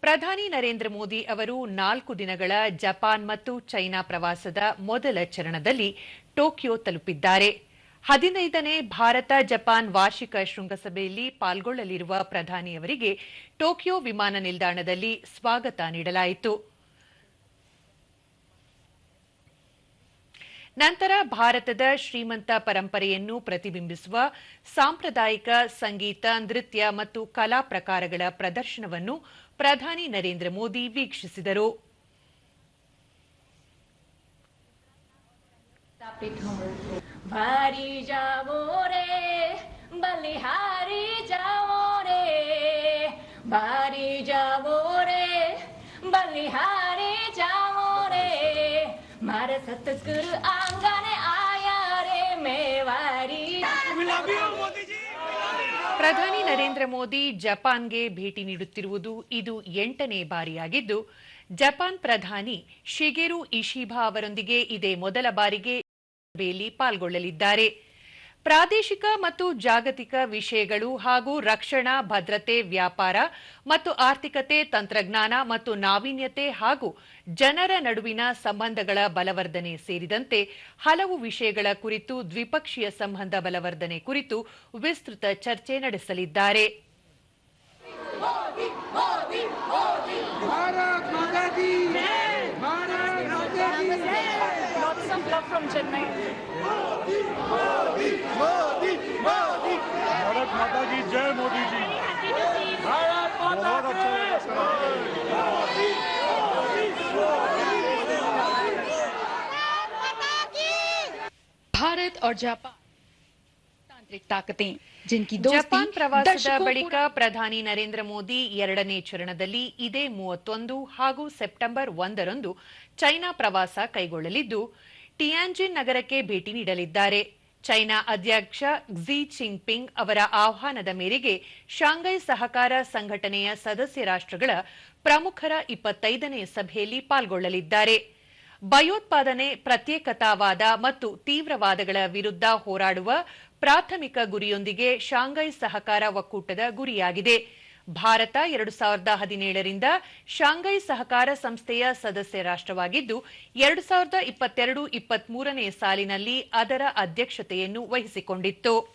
ಪ್ರಧಾನಿ ನರೇಂದ್ರ ಮೋದಿ ಅವರು ನಾಲ್ಕು ದಿನಗಳ ಜಪಾನ್ ಮತ್ತು ಚೈನಾ ಪ್ರವಾಸದ ಮೊದಲ ಚರಣದಲ್ಲಿ ಟೋಕಿಯೋ ತಲುಪಿದ್ದಾರೆ. ಹದಿನೈದನೇ ಭಾರತ ಜಪಾನ್ ವಾರ್ಷಿಕ ಶೃಂಗಸಭೆಯಲ್ಲಿ ಪಾಲ್ಗೊಳ್ಳಲಿರುವ ಪ್ರಧಾನಿಯವರಿಗೆ ಟೋಕಿಯೋ ವಿಮಾನ ನಿಲ್ದಾಣದಲ್ಲಿ ಸ್ವಾಗತ ನೀಡಲಾಯಿತು. ನಂತರ ಭಾರತದ ಶ್ರೀಮಂತ ಪರಂಪರೆಯನ್ನು ಪ್ರತಿಬಿಂಬಿಸುವ ಸಾಂಪ್ರದಾಯಿಕ ಸಂಗೀತ, ನೃತ್ಯ ಮತ್ತು ಕಲಾ ಪ್ರಕಾರಗಳ ಪ್ರದರ್ಶನವನ್ನು ಪ್ರಧಾನಿ ನರೇಂದ್ರ ಮೋದಿ ವೀಕ್ಷಿಸಿದರು. ಬಲಿಹಾರಿ मारे सतगुरु आंगन आया रे मेवारी ಪ್ರಧಾನಿ ನರೇಂದ್ರ ಮೋದಿ ಜಪಾನ್ಗೆ ಭೇಟಿ ನೀಡುತ್ತಿರುವುದು ಇದು ಎಂಟನೇ ಬಾರಿಯಾಗಿದ್ದು ಜಪಾನ್ ಪ್ರಧಾನಿ ಶಿಗೆರು ಇಶಿಬಾ ಅವರೊಂದಿಗೆ ಇದೇ ಮೊದಲ ಬಾರಿಗೆ ಸಭೆಯಲ್ಲಿ ಪಾಲ್ಗೊಳ್ಳಲಿದ್ದಾರೆ ಪ್ರಾದೇಶಿಕ ಮತ್ತು ಜಾಗತಿಕ ವಿಷಯಗಳು ಹಾಗೂ ರಕ್ಷಣಾ ಭದ್ರತೆ ವ್ಯಾಪಾರ ಮತ್ತು ಆರ್ಥಿಕತೆ ತಂತ್ರಜ್ಞಾನ ಮತ್ತು ನಾವೀನ್ಯತೆ ಹಾಗೂ ಜನರ ನಡುವಿನ ಸಂಬಂಧಗಳ ಬಲವರ್ಧನೆ ಸೇರಿದಂತೆ ಹಲವು ವಿಷಯಗಳ ಕುರಿತು ದ್ವಿಪಕ್ಷೀಯ ಸಂಬಂಧ ಬಲವರ್ಧನೆ ಕುರಿತು ವಿಸ್ತೃತ ಚರ್ಚೆ ನಡೆಸಲಿದ್ದಾರೆ. भारत माता की भारत माता की Lots of love from Chennai. Bharat माता की जय मोदी जी भारत माता बहुत अच्छा लगा सर भारत और जापान तांत्रिक ताकतें जिनकी दोस्ती ಜಪಾನ್ ಪ್ರವಾಸದ दशकों ಬಳಿಕ ಪ್ರಧಾನಿ ನರೇಂದ್ರ ಮೋದಿ ಎರಡನೇ ಚರಣದಲ್ಲಿ ಇದೇ ಮೂವತ್ತೊಂದು ಹಾಗೂ ಸೆಪ್ಟೆಂಬರ್ ಒಂದರಂದು ಚೈನಾ ಪ್ರವಾಸ ಕೈಗೊಳ್ಳಲಿದ್ದು ಟಿಯಾನ್ಜಿನ್ ನಗರಕ್ಕೆ ಭೇಟಿ ನೀಡಲಿದ್ದಾರೆ ಚೈನಾ ಅಧ್ಯಕ್ಷ ಕ್ಸಿ ಜಿನ್ಪಿಂಗ್ ಅವರ ಆಹ್ವಾನದ ಮೇರೆಗೆ ಶಾಂಘೈ ಸಹಕಾರ ಸಂಘಟನೆಯ ಸದಸ್ಯ ರಾಷ್ಟ್ರಗಳ ಪ್ರಮುಖರ ಇಪ್ಪತ್ತೈದನೇ ಸಭೆಯಲ್ಲಿ ಪಾಲ್ಗೊಳ್ಳಲಿದ್ದಾರೆ. ಭಯೋತ್ಪಾದನೆ, ಪ್ರತ್ಯೇಕತಾವಾದ ಮತ್ತು ತೀವ್ರವಾದಗಳ ವಿರುದ್ಧ ಹೋರಾಡುವ ಪ್ರಾಥಮಿಕ ಗುರಿಯೊಂದಿಗೆ ಶಾಂಘೈ ಸಹಕಾರ ಒಕ್ಕೂಟದ ಗುರಿಯಾಗಿದೆ. ಭಾರತ ಎರಡು ಸಾವಿರದ ಹದಿನೇಳರಿಂದ ಶಾಂಘೈ ಸಹಕಾರ ಸಂಸ್ಥೆಯ ಸದಸ್ಯ ರಾಷ್ಟ್ರವಾಗಿದ್ದು, ಎರಡು ಸಾವಿರದ ಇಪ್ಪತ್ತೆರಡು ಇಪ್ಪತ್ಮೂರನೇ ಸಾಲಿನಲ್ಲಿ ಅದರ ಅಧ್ಯಕ್ಷತೆಯನ್ನು ವಹಿಸಿಕೊಂಡಿತ್ತು.